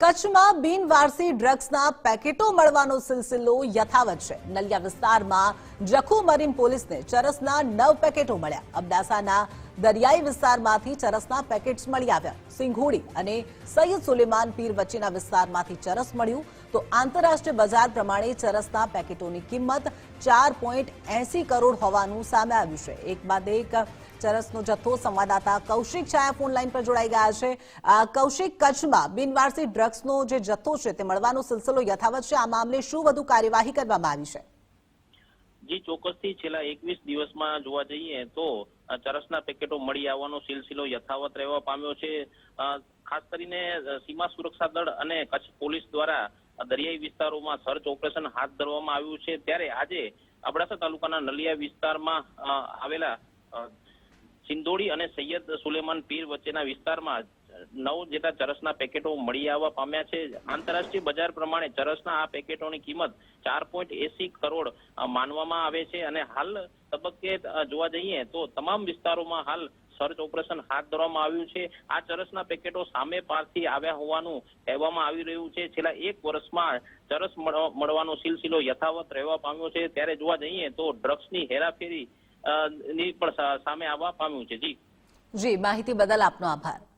કચ્છમાં બિનવારસી ડ્રગ્સના પેકેટો મળવાનો સિલસિલો યથાવત છે. નલિયા વિસ્તારમાં જખુ મરીન પોલીસને ચરસના નવ પેકેટો મળ્યા. અબડાસાના દરિયાઈ વિસ્તારમાંથી ચરસના પેકેટ્સ મળી આવ્યા. સિંઘોડી અને સૈયદ સુલેમાન પીર વચ્ચેના વિસ્તારમાંથી ચરસ મળ્યું. તો આંતરરાષ્ટ્રીય બજાર પ્રમાણે ચરસના પેકેટોની કિંમત ચાર પોઈન્ટ એસી કરોડ હોવાનું સામે આવ્યું છે. એક બાદ એક ચરસનો જથ્થો સંવાદદાતા કૌશિક છાયા ફોન લાઈન પર જોડાઈ ગયા છે. કૌશિક, કચ્છમાં બિનવારસી ડ્રગ્સનો જે જથ્થો છે તે મળવાનો સિલસિલો યથાવત છે. આ મામલે શું વધુ કાર્યવાહી કરવામાં આવી છે? જે, ચોક્કસથી છેલ્લા એકવીસ દિવસમાં જોવા જઈએ તો ચરસના પેકેટો મળી આવવાનો સિલસિલો યથાવત રહેવા પામ્યો છે. ખાસ કરીને સીમા સુરક્ષા દળ અને કચ્છ પોલીસ દ્વારા દરિયાઈ વિસ્તારોમાં સર્ચ ઓપરેશન હાથ ધરવામાં આવ્યું છે. ત્યારે આજે અબડાસા તાલુકાના નલિયા વિસ્તારમાં આવેલા સિંદોડી અને સૈયદ સુલેમાન પીર વચ્ચેના વિસ્તારમાં નવ જેટલા ચરસના પેકેટો મળી આવવા પામ્યા છે. આંતરરાષ્ટ્રીય બજાર પ્રમાણે ચરસના આ પેકેટોની કિંમત ચાર પોઈન્ટ એસી કરોડ માનવામાં આવે છે. અને હાલ તબક્કે જોવા જઈએ તો તમામ વિસ્તારોમાં હાલ સર્ચ ઓપરેશન હાથ ધરવામાં આવ્યું છે. આ ચરસના પેકેટો સામે પારથી આવ્યા હોવાનું કહેવામાં આવી રહ્યું છે. છેલ્લા એક વર્ષમાં ચરસ મળવા- મળવાનો સિલસિલો યથાવત રહેવા પામ્યો છે. ત્યારે જોવા જઈએ તો ડ્રગ્સની હેરાફેરી ની પણ સામે આવવા પામ્યું છે. જી. જી, માહિતી બદલ આપનો આભાર.